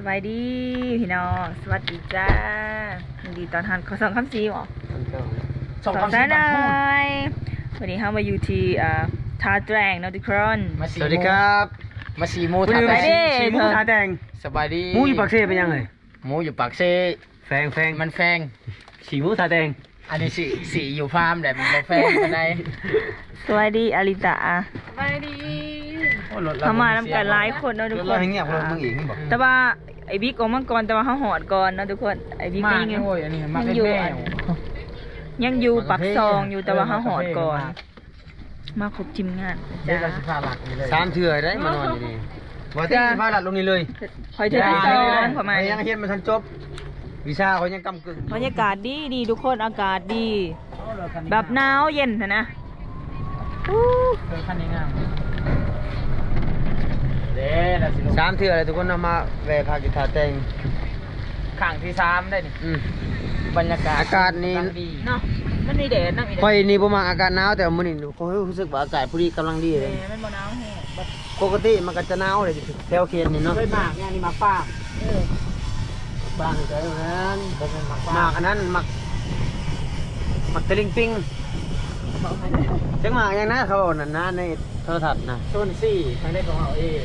สบายดีพี่น้องสวัสดีจ้ายินดีตอนทันขอสองคำซีหรอสองสคำซะชี้หบัน่งอพูดยวันนี้เรามาอยู่ที่อ่าทาแตรงเนาะทุกคนมาสีสวัสดีครับ มาสีหมูคุณทาลืมแตไปดิงสีหมูทาแดงสบายดีหมูอยู่ปากเซ่เป็นยังไงหมูอยู่ปากเซ่แฟงแฟงมันแฟงสีหมูทาแดงอันนี้สีสีอยู่ฟาร์มแต่มันบ่แฟงมาได้สวัสดีอาริตะโอ้รถร เขามาทำกันหลายคนเนาะทุกคนเราให้เงียบเรามึงอีกบอกแต่ว่าไอ้บิ๊กออกมาก่อนแต่ว่าเขาหอดก่อนเนาะทุกคน ไอ้บิ๊กมาก็ยังเนี่ยโอ้ยอันนี้มายังเป็นอยู่แม่ยังอยู่ปักซองอยู่แต่ว่าเขาหอดก่อนเออมาครบทีมงานเดี๋ยวจ้าเราสิพาหลักนี่เลยสามเถื่อได้มานอนอยู่นี่ว่าที่พาหลัดลงนี่เลยคอยเธอที่สองประมาณยันี้งเฮียนมาทันจบ วิชาเขายังกำกึ่งบรรยากาศดีดีทุกคนอากาศดีโอ้รถคันนี้แบบหนาวเย็นนะนะอู้รถคันนี้งามเด้เรา สิลงสามเถื่อเลยทุกคนเอามาแวะพากิทาแดงข้างที่สามได้นี่อืมบรรยากาศอากาศนี่กำลังดีเนาะมันมีแดดนะมีแดคอยดนี่ประมาณอากาศหนาวแต่มื้อนี้เขารู้สึกว่าอากาศพอดีกำลังดีเลยแต่มันบ่หนาวแห้งแบบปกติมันก็จะหนาวเลยแถวเขตนี่เนาะเคยมากเนี่ยนี่มาป้าเออบ้านใจนั้นบ่เป็นมากป้าหมากอันนั้นหมักหมักตะลิงปิงจังหมากอย่างนั้นเขาบอกนั่นนะในโทรทัศน์นะ ต้นสี่ทางได้ของเราเอง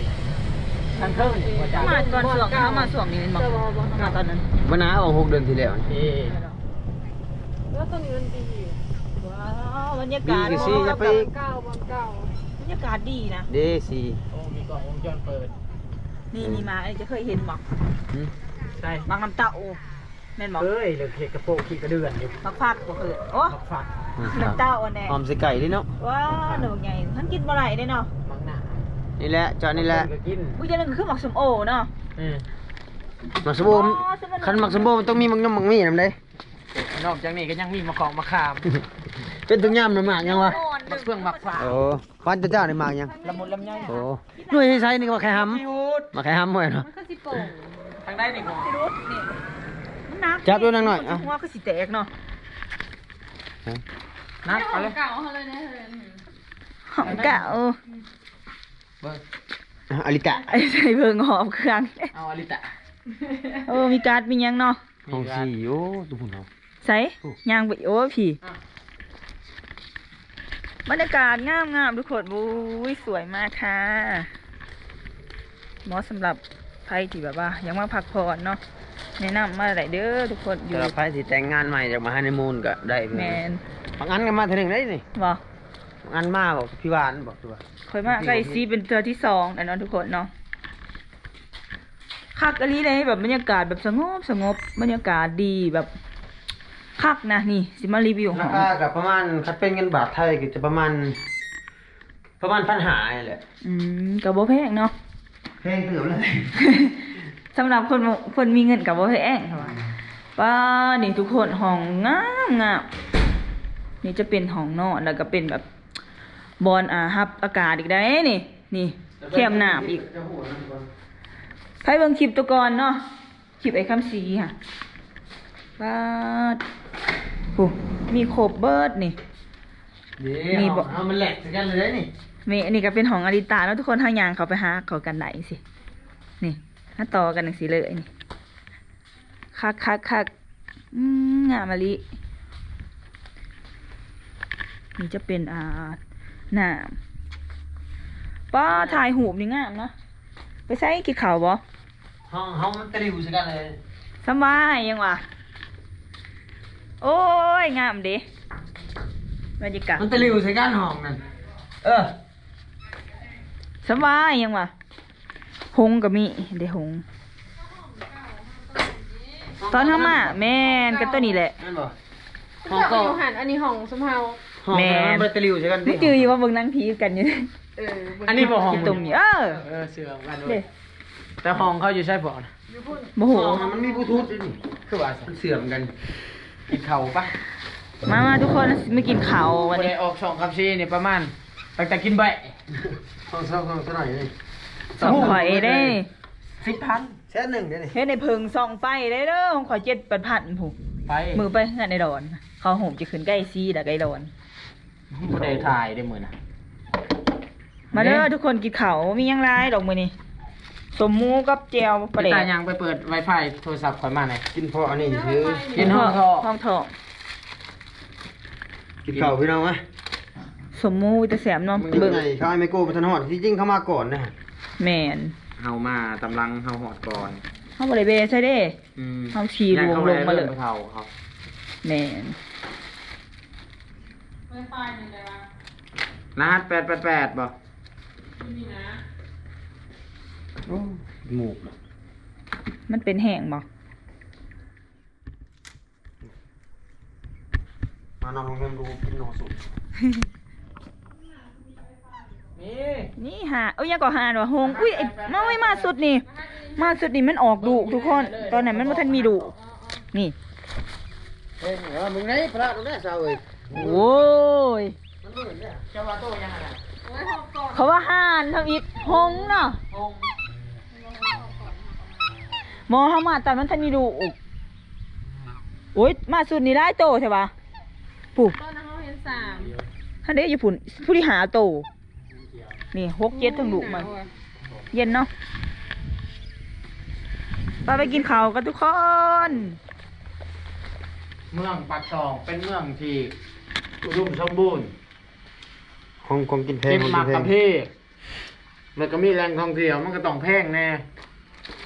ทางเครื่องนี่ว่าจะมาก่อนสวงเขามาสวงนี่มันบอกมาตอนนั้นวันน้าออกหกเดือนที่แล้วเอ๊ะแล้วตรงนี้มันดีว้าวบรรยากาศดีสิอย่าไปบรรยากาศดีนะ เดซีโอ้มีกล้องวงจรเปิดนี่นี่มาไอ้จะเคยเห็นบอกหืมใช่บางน้ำเต้าแม่นบอกเฮ้ยเหลือเห็ดกระโปรงขี้กระเดือนอยู่บักฟักบ่เคยโอ้มักฝักน้ำเต้าอันแน่ หอมใส่ไก่ดิเนาะว้าวหนูใหญ่ท่านกินบ่ไรได้เนาะมังห น้านี่แหละจอนี่แหละก็กินอุ้ยจะนึงคือหมักสมโอเนาะ อืมหมักสมบูรณ์ คันหมักสมบูรณ์มันต้องมีมังน้ำมังมีน้ำเลยนอกจากนี้ก็ยังมีมะของมะขามเป็นตุ้งย่ำน้ำหมากยังวะมะเฟืองมะฝาโอ้ควันเจ้าในหมากยังละมุนลำไยโอ้หน่วยที่ใช้นี่ก็มาแค่ห้พี่ฮูดำมาแค่ห้ำหน่วยเนาะทางได้นี่ของรถนี่มันหนักจับด้วยนางหน่อยอะ หัวก็สิแตกเนาะนักเอาเลยหอมกะเออเบิ้งอะอลิตะไอ้ใส่เบิ่งหอมเครื่อง เอาอลิตะเออมีการ์ดมีหยังเนาะห้องสี่โอ้ดูหุ่นเรา ใส่ยางไปโอ้พี่บรรยากาศงามงามทุกคนบู้ยสวยมากค่ะเหมาะสำหรับใครที่แบบว่า ยังมาพักผ่อนเนาะแนะนำมาไหนเด้อทุกคนอยู่เดี๋ยวใครที่แต่งงานใหม่จากมาฮันนีมูนก็ได้เพื่แมอนนบางอันก็มาเทีหนึ่งได้นี่บ่บาง อันมาบอกพี่วานบอกตัวคอยมาใกล้ซีเป็นเทือที่สองแต่เนาะทุกคนเนาะคักอันนี้เลยแบบบรรยากาศแบบสงบสงบบรรยากาศดีแบบคักนะนี่สิมารีวิวขราองคากับประมาณคัดเป็นเงินบาทไทยก็จะประมาณ ประมาณพันหาแหละอืมกับโบแพงเนาะแพงเกือบเลยสำหรับคนคนมีเงินกับโบแพงค่ะว่าป้านี่ทุกคนห้องงามงามนี่จะเป็นห้องนอนแล้วก็เป็นแบบ บอลอ่าฮับอากาศอีกได้นี่ นี่แคมน้ำอีกใครเบิ่งคลิปตัวก่อนเนาะคลิปไอ้คำสีค่ะป้าดโอ้มีโครบเบิร์ดนี่นี่มีมีบบออกกเอามันแหลกกันเลยนี่มีอันนี้ก็เป็นของอาริตาแล้วทุกคนทางยางเขาไปหาเขากันไหนสิ นี่ถ้าต่อกันหนังสีเลยนี่คักคักคักอืมงามมะลินี่จะเป็นอ่าห น้าป้าถ่ายหูปนี่งามเนาะไปใส่กินข่าวบ่ห้องห้องมันตะลิวใช่กันเลยสบายยังวะโอ้ยงามเดิบรรยากาศมันตะลิวใช่กันห้องนั่นเออสบายยังวะหงกับมีเดี๋ยวหงตอนทำมาแม่นก็ตัวนี้แหละนั่นบ่ห้องก็หันอันนี้ห้องสมเฮา ห้องแม่มันตะลิวใช่กันไม่จืออยู่ว่าเบิ่งนางผีกันอยู่เอออันนี้บ่ห้องที่ตุ่มอยู่เออเออเสือมกันด้วเด้ยแต่ห้องเขาอยู่ใช่ป่ะนะโมโหห้องมันมีบลูทูธด้วยนี่คือว่ามันเสื่อมกันกินเข่าปะมามาทุกคนไม่กินข้าววันวันนี้นี้ออกช่องคำซีนี่ประมาณตั้งแต่กินใบห้องเช่าห้องเท่าไหร่นี่สองข่อยได้สิบพันแค่หนึ่งเด้นี่เฮ็ดในเพิงส่องไฟได้เด้อของข่อยเจ็ดปันพันผูกไปมือไปงานในดอนเขาโหมจะขึ้นใกล้ซีแต่ใกล้ดอน ผู้ใดถ่ายได้มือนะมาเด้อทุกคนกินเขาวมีหยังไรดอกมือนี่สมหมูกับแจวปลาแดตากยังไปเปิด Wi-Fi โทรศัพท์ข่อยมาหน่อย กินพออันนี้คือกินห้องทอ ห้องทองกินข้าวพี่น้องไหมสมหมูจะแสมเนาะมึงเบิ่งไงเขาไอ้ไมโก้พัฒนหอดที่จริงเขามาก่อนนะแม่นเฮามาตำลังเฮาหอดก่อนเฮาบ่ได้เบใช่เด้ อืมเฮาขี่ลงลงมาเลยเฮาครับแม่น ไวไฟนี่เลยวะรหัส888บ่นี่นะโอ้หมูกมันเป็นแห้งบ่มานอนโรงแรมดูกินหนอสุดนี่นี่หาเอ้ยยังก็หาว่าหงอุ้ยไอ้มาไว้มาสุดนี่ มาสุดนี่มันออกดุทุกคน ตอนนั้นมันบ่ทันมีดุนี่ เฮ้ยเออมึงไหนพระตรงนี้สาวเอ้ย โอ้ยมันเหมือนเนี่ยเจ้าว่าโตยังไงโอ้ยหกก่อนเขาว่าห่านทำอิดหงเนาะหมอเขามาแต่มันทันมีดุโอ้ยมาสุดนี่ได้โตใช่ปะปุ๊บต้นนะเขาเห็นสามท่านเด้อยู่พุ่นผู้ที่หาโตนี่หกเจ็ดทั้งดุมันเย็นเนาะไปไปกินข้าวกันทุกคน เมืองปากซองเป็นเมืองที่ อุดมสมบูรณ์ของของกินแพงเก็บของหมักกินกับแพงพี่แล้วก็มีแหล่งท่องเที่ยวมันก็ต้องแพงแน่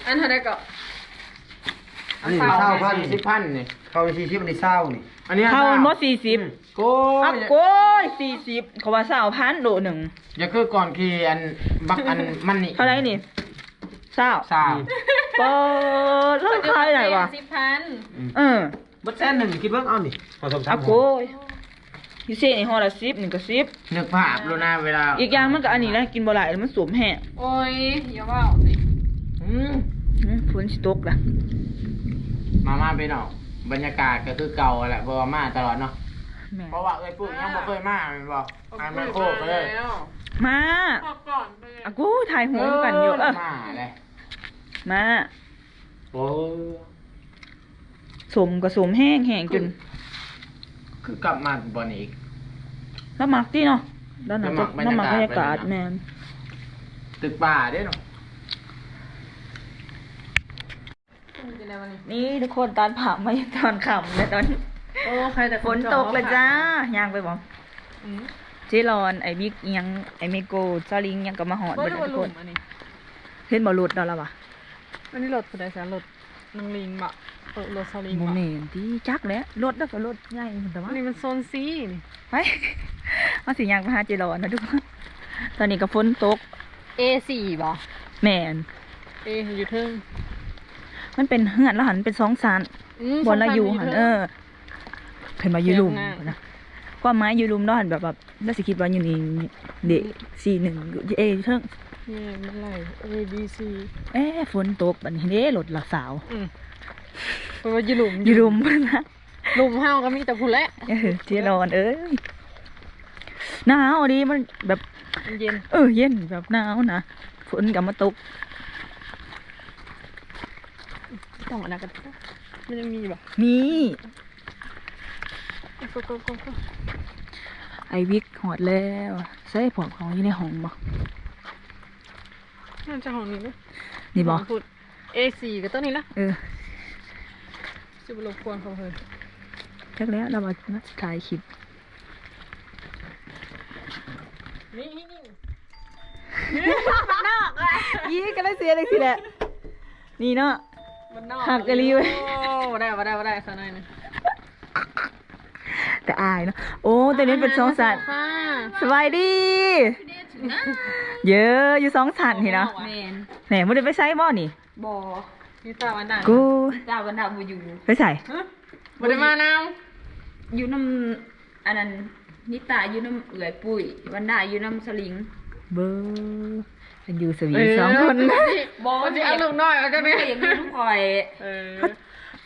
อันเท่าไรก็อันนี้เศร้าพันสิบพันนี่เขาสี่สิบอันนี้เศร้านี่อันนี้ข้าวมันมดสี่สิบ โก้อัยกโก้ยสี่สิบเขาว่าสาวพันโลหนึ่งอย่าคือก่อนขี่อันบักอันมันนี่เท่าไหรนี่สาวสาวเปิดเรื่องขายไหนวะสิบพันเออบัดแสนหนึ่งคิดเบิ่งเอานี่ผสมอัทักบโก้ย พิเศษในห่อละสิบหนึ่งก็สิบนึกภาพโลนาเวลาอีกอย่างมันก็อันนี้นะกินบ่หลายแล้วมันสวมแห้งโอ้ยอย่าว่าสิอืมอืมฝนสิตกล่ะมามาไปเนาะบรรยากาศก็คือเก่าแหละเพราะว่ามาตลอดเนาะแม่เพราะว่าเอ้ยปุ๊ยังบ่เคยมาแม่นบ่อันแม่โคกเลยแล้วมาพอก่อนไปเลยอากูถ่ายหัวกันอยู่เออมาเลยมาโอ้สมก็สมแห้งแห้งจน คือกลับมาบ่อนอีก แล้วมักที่เนาะด้านหลังจะแล้วมักน้ำมักบบรรรรยายากาศศแมนตึกป่าเด้เนาะกินอะไรวันนี้นี่ทุกคนตอนผ่ามาตอนขำและตอนโอ้ใครแต่ฝนตกเลยจ้าย่างไปบอกอืมเจรอนไอ้บิ๊กอิหยังไอ้เมโกซาลิงอิหยังก็มาหอดบ่เบิดได้เลยว่าทุกหลุคนมอันนี้เห็นบ่หลุดแล้วล่ะวะอันนี้รถคือไดสารรถนางลิงบะ เออรถซาลิงโมบะเมนที่จักแหล้วรถแล้วก็รถใหญ่แต่ว่าอันนี้มันโซนซีนี่ไป มาสิย่างไปหาเจรอนนะทุกคนตอนนี้ก็ฝนตก A4 บ่แมนเออยู่เทิงมันเป็นเฮือนแล้วหันเป็นสองสันอืมบนละอยู่หันเออเพิ่นมาอยู่ลุมเทียงหน้านะความหมายอยู่ลุมเนาะหันแบบแบบแล้วสิคิดว่าอยู่นี่เด็กสี่หนึ่งเอยเทิงนี่มันไหล A B C เอ๊ะฝนตกบัดนี้เด้รถหลักสาว อืม เพราะว่าอยู่หลุมอยู่ลุมนะหลุมเฮาก็มีแต่ผู้และเออเจรอนเอ้ยหนาวดีมันแบบ มันเย็นเออเย็นแบบหนาวนะฝนกับมาตกต้องอันนั้นกันมันยังมีบ่มีก็ก็ก็ก็ไอวิกหอดแล้วใส่ผวกของอยู่ในห้องบ่น่าจะของนี้นะนี่บ่พูด A4 ก็ตัวนี้ละเออ จะบรบกวนเขาเลยจักแล้วเรามามาถ่ายคลิปนี่นี่นี่ยี่ก็ได้เสียเลยสิแหละ นี่เนาะมันนอกหักกะลีเว้ยโอ้บ่ได้บ่ได้บ่ได้ซะหน่อยหนึงแต่อายเนาะ โอ้แต่นี้เป็นสองสันค่ะสบายดี เยอะอยู่สองสันเห็นเนาะแมนแหนไม่ได้ไปใช้บ่นี่บ่ นี่ตาวันดันกูดาวกันดาวบ่อยู่ไปใส่บ่ได้มานาวอยู่น้ำอันนั้นนิตาอยู่น้ำเอื่อยปุ้ยวันดาอยู่น้ำสลิง เบอร์กันอยู่สวีสองคนบ่สิเอาลูกน้อยเอาจังไม่ได๋อยากนอนน้ำคอยเออ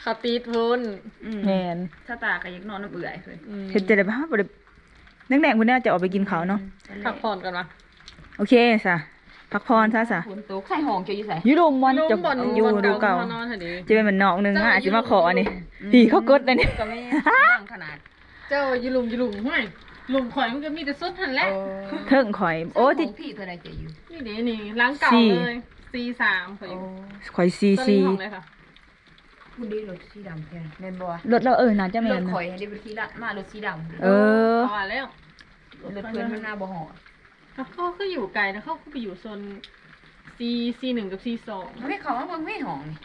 คาตีดพุ่นอืมแมนถ้าตาก็อยากนอนน้ำเอื่อยเลยอืมเห็นจะได้บ้าบ่ได้นักแดงคนนี้จะออกไปกินข้าวเนาะพักผ่อนกันมาโอเคสะ พักพรซะสะฝนตกใส่ห้องเจ้าอยู่ใส่อยูรุมวันจะบ่อนอยู่บ่อนดูเก่าเก่านอนเถอะดิจะเป็นเหมือนนอกนึงอะอาจจะมาขออันนี้พี่เขากดอันนี้ก็ไม่ย่างขนาด เจ้าอยู่หลุมอยู่หลุมห้วยหลุมข่อยมันก็มีแต่สุดหั่นแหละเทิงข่อย โอ้ที่ของพี่เท่าไรเจ้าอยู่นี่เด้นี่ล้างเก่าสี่เลยซีสามข่อยอยู่ข่อยซีตัวซีนี้ของเลยค่ะคุณดีรถสีดำแทนแม่นบ่รถเราเออน่าจะแม่รนถนะข่อยให้ได้เป็นสีดำมารถสีดำเออพอแล้วรถเพื่อนมันหน้าบ่หอ แล้วเขาก็อยู่ไกลนะเขาก็ไปอยู่โซนซีซีหนึ่งกับซีสองไม่เขาว่าเบิ่งไม่หองนี่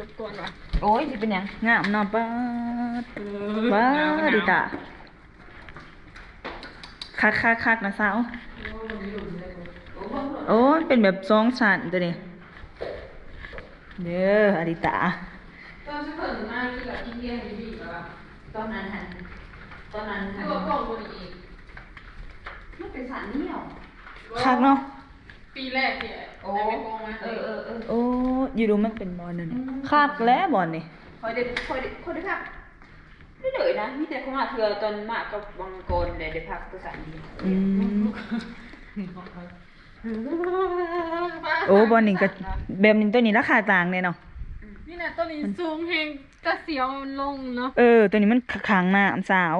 รบกวนวะโอ้ยสิเป็นหยังงามเนาะป้าดเอว้าหนวดิตาคักคักคักนะสาวโอ้ยเป็นแบบสองสันตัวนี้เด้ออดิตา ตอนฉันเปิดมาคือแบบอินเดียดีดีแบบตอนนั้นหันตอนนั้นหัน ตัวกล่องตัวนี้อีกมัน เป็นสารเหนียวคักเนาะ ปีแรกที่โอ้ได้ไปกองมาเออเออเออโอ้อยู่ดูมันเป็นบอลนั่นนี่คักแล้วบอลนี่คอยได้คอยได้คอยได้พักได้เลยนะมีแต่เขามาเถื่อตอนมากับวังโกนได้ได้พักตัวสารเดียวอืมโอ้บอลนี่ก็แบบนี้ตัวนี้ราคาต่างเนี่ยเนาะ นี่นะตัวนี้สูงเฮงกระเสียวมันลงเนาะ เออ ตัวนี้มันขังหน้าอำสาว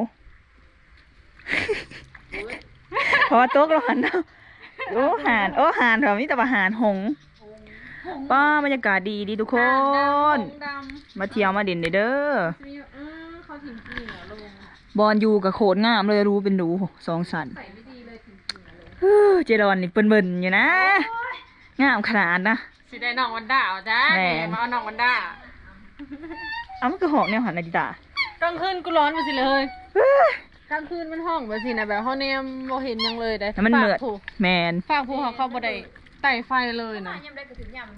เพราะว่าโต๊ะเราหันเนาะโอ้หานโอ้หานแบบนี้แต่ว่าหานหงส์ป้าบรรยากาศดีดีทุกคนดำมาเที่ยวมาเด่นเด้อมีเออเขาถิ่นจริงเหรอลงบอลอยู่กับโขดงามเลยรู้เป็นรู้สองสันใส่ไม่ดีเลยถิ่นจริงเหรอลงเฮ้อเจดอนนี่เปิ้นเบิ่นอยู่นะ งามขนาดนะสิได้น้องวันด้าเอาจ้าแหม่มาเอาน้องวันด้าเอามันก็หอกแนวหันนาฬิตากลางคืนกูร้อนมาสิเลยเฮ้ย กลางคืนมันห้องมาสินะแบบเขาเนี่ยบ่เห็นหยังเลยได้แล้วมันเหมือด ฝากผู้แมนฝากผู้เขาเข้าบ่ได้ไต่ไฟเลยนะยามได้ก็ถึงยาม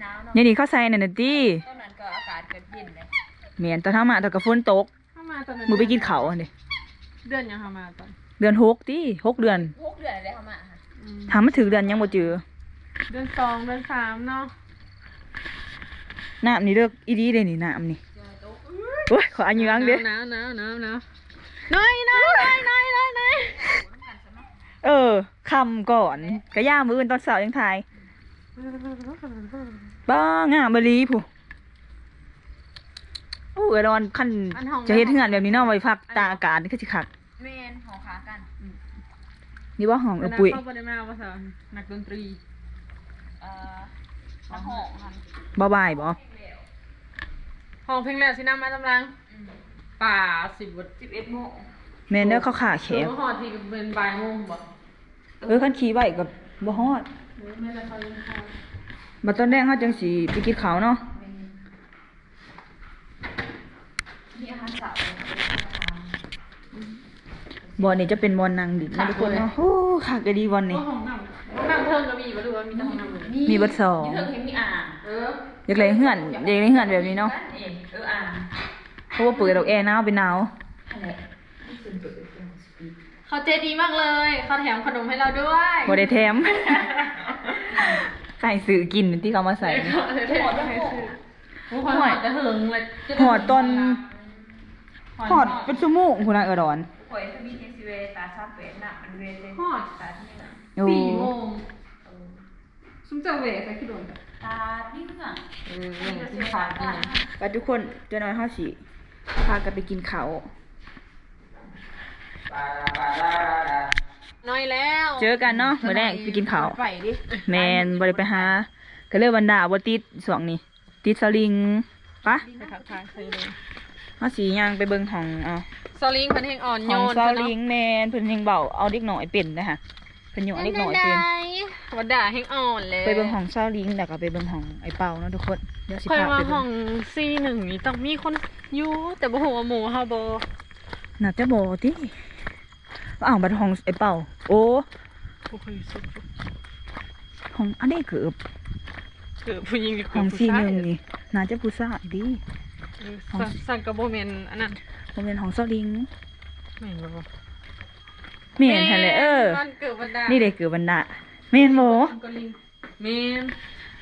หนาวเนาะนี่นี่เข้าใส่นั่นน่ะติตอนนั้นก็อากาศก็เย็นเลยแมนตอนทำมาตอนกับฝนตกเข้ามาตอนนั้นมือไปกินเขาวอันนี้เดือนยังเข้ามาตอนเดือนหกติหกเดือนหกเดือนแล้วเขามาค่ะอืมถามมาถึงเดือนยังบ่เจอเดือนสองเดือนสามเนาะน้ำนี่เลิกอีดีเลยนี่น้ำนี่โอ้ยขออันยังเด้อหนาวหนาวหนาวหนาว น้อยน้อยน้อยน้อยน้อยน้อยเออคำก่อนกระย่ามืออื่นตอนสาร์ยังทายบ้างามบรีผู้โอ้เอรอนคันจะเฮ็ดเฮือนแบบนี้เนาะไว้พักตาอากาศนี่คือสิคักแม่นหอขากันนี่ว่าห้องเอปุ๋ยเข้าบ่ได้มาภาษานักดนตรีเอ่อน้ำหอมค่ะบ่บ่ายบ่ห้องเพลงแล้วสินำมาตำลัง ป่าสิบวัดสิบเอ็ดโมงแม่นเด้อเขาขาแขเอวอหอดที่เป็นบ่ายโมงบ่เออคันขี่ไว้กับบ่ฮอดเออไม่ละเขายังพอบัดตอนแรกเฮาจังสิไปกินข้าวเนาะมีอาหารเสาร์บ่อนี่จะเป็นบ่อนนางดินนะทุกคนเนาะโอ้คักก็ดีบ่อนนี่ห้องน้ำห้องน้ำเทิงก็มีบ่รู้ว่ามีแต่ห้องน้ำเลยมีเบิดสองมีเธอเห็นมีอ่างเอออยากได้เฮือนอยากได้เฮือนแบบนี้เนาะเองเอออ่าง เพราะว่าเปิดดอกแอร์หนาวเป็นหนาวอะไรเขาใจดีมากเลยเขาแถมขนมให้เราด้วยบ่ได้แถมใส่สื่อกินที่เขามาใส่นี่หอดให้ซื้อโอ้โหหอดจะหึงเลยหอดตอนหอดเป็นชั่วโมงคุณนายเออดอนข่อยทวีเทสเวตาซาเปนน่ะมันเวเตหอดตาที่น่ะโอ้สี่โมงซุมเจ้าเวใครคิดโดนตาที่น่ะเออเรื่องที่ขาดนี่ไปทุกคนเจะน้อยห้าสิ พากันไปกินเขาวน้อยแล้วเจอกันเนาะมื้อแรกไปกินเขาวไปดิแมนบ่ได้ไปหาก็เลยบรรดาบ่ติดสวงนี้ติดสลิงปะไปทักทายเคยเลยเฮาสิย่างไปเบิ่งห้องเอาซอลิงเพันเฮงอ่อนโยห้องนเซาลิงแมนเพิ่นยังเบาเอาเด็กน้อยเป็นนะคะ เพิ่นอยู่เอาเด็กน้อยเป็นวัดด่าเฮงอ่อนเลยไปเบิ่งห้องเซาลิงแล้วก็ไปเบิ่งห้องไอ้เป่าเนาะทุกคนเดี๋ยวสิเคยพาว่าไปห้เบิ่องงซีหนึ่งนี่ต้องมีคนอยู่แต่บ่ฮู้ว่าหมู่เฮาบ่น่าจะบ่ติอ้าวบัดห้องไอ้เป่าโอ้บ่เคยสุดห้องอันนี้เกือบเกิดผู้หญิงหรือห้เกิอดงผู้ซีหชายนึ่งนี่น่าจะผู้ชายดีเออสั่งสั่งกับบ่แม่นอันนั้นบ่แม่นห้องเซาลิงแม่น บ่แม่นหั่นแหละเออมันเกิดวันดานี่เด้เกือบบรรดาแม่นบ่ก็ลิงแม่น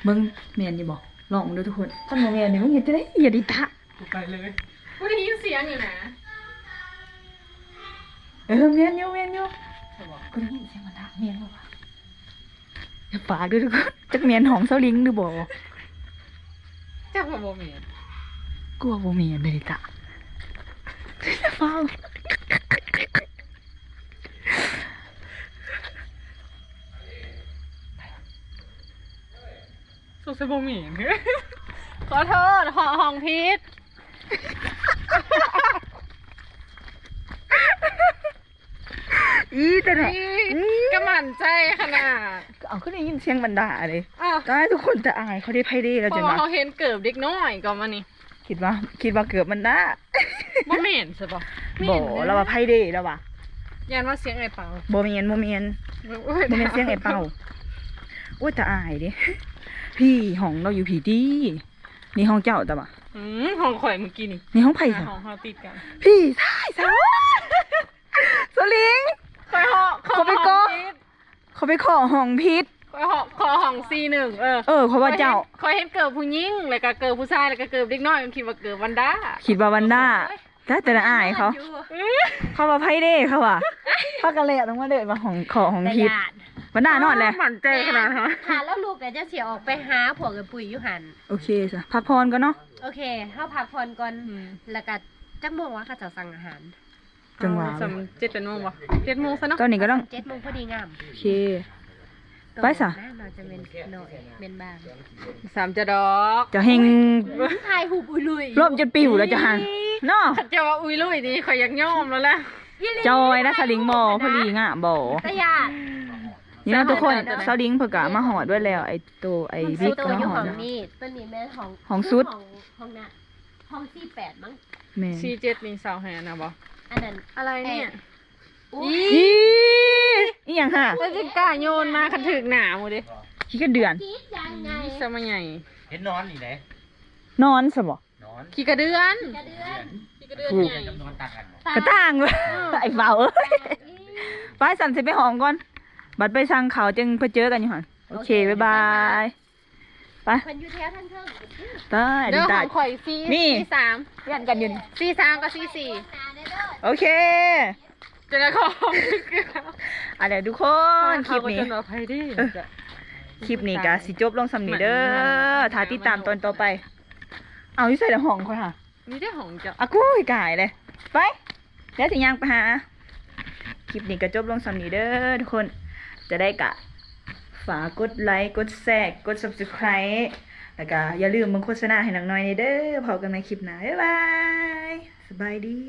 เบิ่งแม่นอยู่บ่ลองดูทุกคนถ้าบ่แม่นนี่มึงเฮ็ดจังได๋อย่าดิตะกูไปเลยกูได้ยินเสียงอยู่นะเออแม่นอยู่แม่นอยู่ก็ได้ยินเสียงบรรดาแม่นบ่วะอย่าปากเด้วยทุกคนจักแม่นห้องเซาลิงหรือบ่จักว่าบ่แม่นกลัวบ่แม่นเด้ตะอย่าเฝ้า สุดสบหมีขอโทษห้องห้องพิษอีแต่น่ะกระหมั่นใจขนาดเอาขึ้นได้ยินเสียงบรรดาเลยอ้าวตายทุกคนจะอายเขาได้ไพ่ได้แล้วพจัองวะเขาเห็นเกิบเด็กน้อยก็มานี่คิดว่า คิดว่าเกือบมันได้บ่เหม็นใช่ปะโบแล้วว่าไพ่ได้แล้วว่ะยันว่าเสียงไอ้เปล่าโบเมียนโบเมียนโบเมียนเสียงไอ้เป่า โอ้ยจะอายดิพี่ห้องเราอยู่ผีดีนี่ห้องเจ้าแต่ว่าอืมห้องข่อยเมื่อกี้นี่นี่ห้องไผ่ห้สาองเขาติดกัน พี่ใช่สาวสลิงข่อยห้องเขาไปก่อเขาไปขอห้องพิษข่อยห้องขอห้องซีหนึ่งเออเออเขาว่าเจ้าข่อยเห็นเกิบผู้หญิงแล้วก็เกิบผู้ชายแล้วก็เกิบเด็กน้อยก็คิดว่าเกิบวันด้าคิดว่าวันด้า แต่แต่ละอายเขา เขามาไพ่เด้เขาว่ะพักกันเลยอะต้องมาเดินมาของขอของพิษวันด้านอนเลยหมั่นใจขนาดนั้นหาแล้วลูกก็จะเสียออกไปหาผัวกับปุ๋ยอยู่หัน โอเคจ้ะพักพรก็เนาะ โอเคเข้าพักผ่อนก่อน แล้วก็จักโมงวะค่ะจะสั่งอาหารจังหวะสำเจ็ดเป็นโมงวะเจ็ดโมงซะเนาะตอนนี้ก็ต้องเจ็ดโมงพอดีงาม โอเค ไปซะหน้าเราจะเป็นหน่อยเป็นบางสามจะดอกจะเฮงทายหูบุยลุยร่มจนปิวแล้วจะหันเนาะขัดจะว่าอุ้ยลุยนี่ข่อยอยากย่อมแล้วแหละจอยนะสลิงบอพอดีง่ะบอตะยานี่เนาะทุกคนสลิงเพิ่งกะมาหอดด้วยแล้ว ไอ้ตัวไอ้ไอ้บิ๊กตัวก็อยู่มาหห้ออดงแล้วนี้ตัวนี้แม่ของของสุดห้องห้องน่ะห้องสี่แปดมั้งแม่ซีเจ็ดนี่สาวแฮนะบออันนั้นอะไรเนี่ยอุ๊ อียอีอีหยังฮะแล้วจะกล้าโยนมาขันถึกหนาหมดดิขี้กระเดือนคิดยังไงนี่สมัยใหญ่เห็นนอนนี่ไหนนอนสบอนอนขี่กระเดือนกระเดือนขี่กระเดือนใหญ่จำนวนต่างกันบ่กระต่างเลยไอ้เบาเอ้ยไปสั่นสิไปหอมก่อน บัดไปสั่งเขาวจึงไปเจอกันอยู่หันโอเคบ๊ายบายไปคนอยู่แถวท่านเทิงตายเด้ดีอขตาอยงข่อยซีนี่ซีสามเรียนกันอยู่นี่ซีสามกับซีสี่โอเค จะได้ของอะเดี๋ยวทุกคนคลิปนี้เขาก็จะรอใครดิเออคลิปนี้ก็สิจบลงสำนีเด้อถ้าติดตามตอนต่อไป เอาอยู่ใส่ในห้องค่อยค่ะนี่ได้ของจะอากูยกายเลยไปเดี๋ยวสิยังไปหาคลิปนี้ก็จบลงสำนีเด้อทุกคนจะได้กะฝากกดไลค์กดแชร์กด subscribe แล้วก็อย่าลืมมึงโฆษณาให้หนังน้อยนี่เด้อพอกันในคลิปหน้าบ๊ายบาย สบายดี